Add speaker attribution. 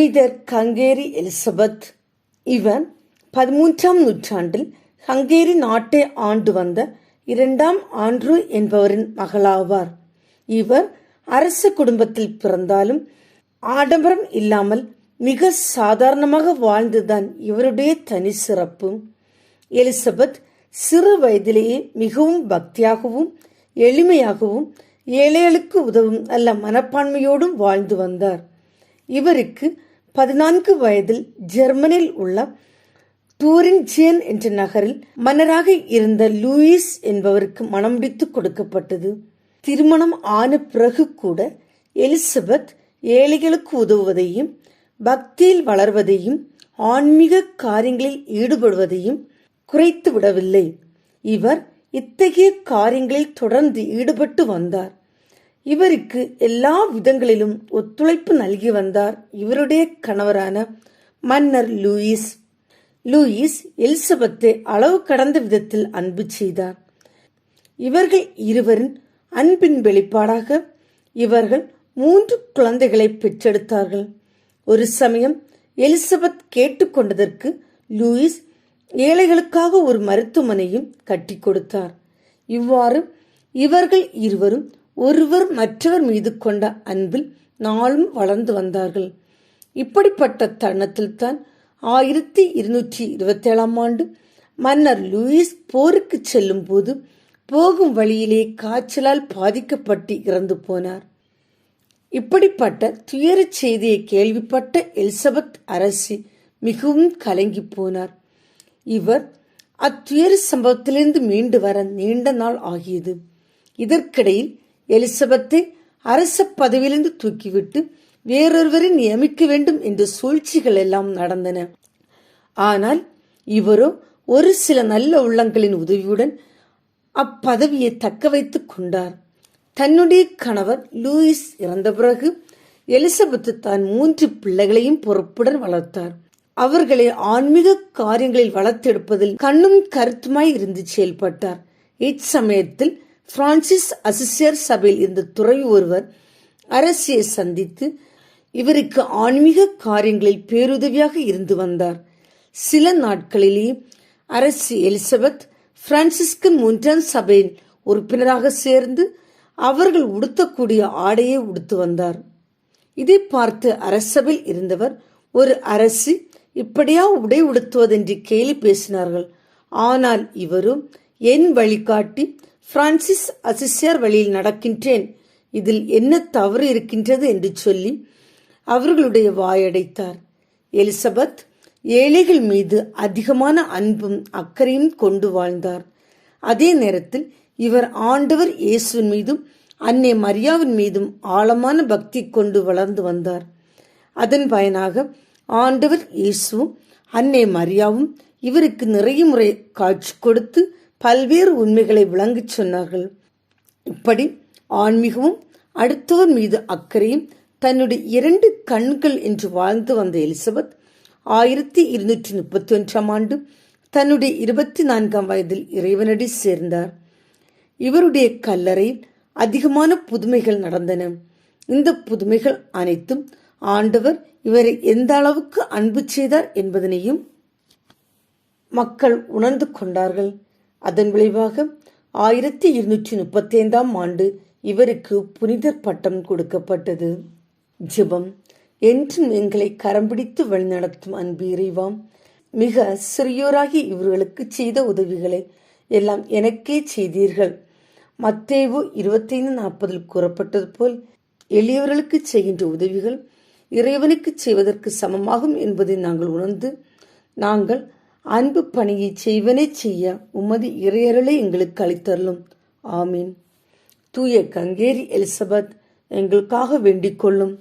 Speaker 1: புனிதர் கங்கேரி எலிசபெத். இவர் பதிமூன்றாம் நூற்றாண்டில் ஹங்கேரி நாட்டை ஆண்டு வந்த இரண்டாம் ஆண்ட்ரூ என்பவரின் மகளாவார். இவர் அரச குடும்பத்தில் பிறந்தாலும் ஆடம்பரம் இல்லாமல் மிக சாதாரணமாக வாழ்ந்துதான் இவருடைய தனி சிறப்பு. எலிசபெத் சிறு வயதிலேயே மிகவும் பக்தியாகவும் எளிமையாகவும் ஏழைகளுக்கு உதவும் நல்ல மனப்பான்மையோடும் வாழ்ந்து வந்தார். இவருக்கு பதினான்கு வயதில் ஜெர்மனியில் உள்ள டூரின்ஜியன் என்ற நகரில் மன்னராக இருந்த லூயிஸ் என்பவருக்கு மனம் பிடித்து கொடுக்கப்பட்டது. திருமணம் ஆன பிறகு கூட எலிசபெத் ஏழைகளுக்கு உதவுவதையும் பக்தியில் வளர்வதையும் ஆன்மீக காரியங்களில் ஈடுபடுவதையும் குறைத்து விடவில்லை இவர் இத்தகைய காரியங்களில் தொடர்ந்து ஈடுபட்டு வந்தார். இவருக்கு எல்லா விதங்களிலும் ஒத்துழைப்பு நல்கி வந்தார் இவருடைய கணவரான மன்னர் லூயிஸ். லூயிஸ் எலிசபெத்தை அளவு கடந்த விதத்தில் அன்பு செய்தார். இவர்கள் இருவரின் அன்பின் வெளிப்பாடாக இவர்கள் மூன்று குழந்தைகளை பெற்றெடுத்தார்கள். ஒரு சமயம் எலிசபெத் கேட்டுக்கொண்டதற்கு லூயிஸ் ஏழைகளுக்காக ஒரு மருத்துவமனையும் கட்டி கொடுத்தார். இவ்வாறு இவர்கள் இருவரும் ஒருவர் மற்றவர் மீது கொண்ட அன்பில் நாளும் வளர்ந்து வந்தார்கள். இப்படிப்பட்ட தருணத்தில்தான் ஆயிரத்தி இருநூற்றி இருபத்தி ஏழாம் ஆண்டு மன்னர் லூயிஸ் போருக்கு செல்லும் போது போகும் வழியிலே காய்ச்சலால் பாதிக்கப்பட்டு இறந்து போனார். இப்படிப்பட்ட துயரச் செய்தியை கேள்விப்பட்ட எலிசபெத் அரசி மிகவும் கலங்கி போனார். இவர் அத்துயர சம்பவத்திலிருந்து மீண்டு வர நீண்ட நாள் ஆகியது. இதற்கிடையில் எலிசபெத்தை அரச பதவியிலிருந்து தூக்கிவிட்டு வேறொருவரை நியமிக்க வேண்டும் என்ற சூழ்ச்சிகள் எல்லாம் நடந்தன. ஆனால் இவரோ ஒரு சில நல்ல உள்ளங்களின் உதவியுடன் அப்பதவியை தக்க வைத்துக் கொண்டார். தன்னுடைய கணவர் லூயிஸ் இறந்த பிறகு எலிசபெத் தான் மூன்று பிள்ளைகளையும் பொறுப்புடன் வளர்த்தார். அவர்களை ஆன்மீக காரியங்களில் வளர்த்தெடுப்பதில் கண்ணும் கருத்துமாய் இருந்து செயல்பட்டார். இச்சமயத்தில் பிரான்சிஸ் அசிசியர் சபையில் இருந்த துறை ஒருவர் அரசியை சந்தித்து இவருக்கு ஆன்மீக காரியங்களில் பேருதவியாக இருந்து வந்தார். சில நாட்களிலேயே அரசி எலிசபெத் பிரான்சிஸ்கன் மூன்றாம் சபையின் உறுப்பினராக சேர்ந்து அவர்கள் உடுத்தக்கூடிய ஆடையை உடுத்து வந்தார். இதை பார்த்து அரசபையில் இருந்தவர் ஒரு அரசி இப்படியா உடை உடுத்துவதென்று கேலி பேசினார்கள். ஆனால் இவரும் என் வழிகாட்டி பிரான்சிஸ் அசிசியர் வழியில் நடக்கின்றேன். இதில் என்ன தவறு இருக்கின்றது என்று சொல்லி அவர்களுடைய வாயடைத்தார். எலிசபெத் ஏழைகள் மீது அதிகமான அன்பும் அக்கறையும் கொண்டு வாழ்ந்தார். அதே நேரத்தில் இவர் ஆண்டவர் இயேசுவின் மீதும் அன்னை மரியாவின் மீதும் ஆழமான பக்தி கொண்டு வளர்ந்து வந்தார். அதன் பயனாக ஆண்டவர் இயேசுவும் அன்னை மரியாவும் இவருக்கு நிறைய முறை காட்சி கொடுத்து பல்வேறு உண்மைகளை விளங்கிச் சொன்னார்கள். இப்படி ஆன்மீகமும் அடுத்தவர் மீது அக்கறையும் தன்னுடைய இரண்டு கண்கள் என்று வாழ்ந்து வந்த எலிசபெத் ஆயிரத்தி இருநூற்றி முப்பத்தி ஒன்றாம் ஆண்டு தன்னுடைய இருபத்தி நான்காம் வயதில் இறைவனடி சேர்ந்தார். இவருடைய கல்லறையில் அதிகமான புதுமைகள் நடந்தன. இந்த புதுமைகள் அனைத்தும் ஆண்டவர் இவரை எந்த அளவுக்கு அன்பு செய்தார் என்பதனையும் மக்கள் உணர்ந்து கொண்டார்கள். அதன் விளைவாக ஆயிரத்தி இருநூற்றி முப்பத்தி ஐந்தாம் ஆண்டு இவருக்கு புனிதர் பட்டம் கொடுக்கப்பட்டது. ஜெபம் என்றும் எங்களை கரம் பிடித்து வழிநடத்தும் அன்பு இறைவாம் மிக சிறியோராகி இவர்களுக்கு செய்த உதவிகளை எல்லாம் எனக்கே செய்தீர்கள். மத்தேவு இருபத்தைந்து நாற்பதில் கூறப்பட்டது போல் எளியவர்களுக்கு செய்கின்ற உதவிகள் இறைவனுக்கு செய்வதற்கு சமமாகும் என்பதை நாங்கள் உணர்ந்து நாங்கள் அன்பு பணியை செய்வனே செய்ய உமது இறையருளை எங்களுக்கு அளித்தருளும். ஆமீன். தூய கங்கேரி எலிசபெத் எங்களுக்காக வேண்டிக் கொள்ளும்.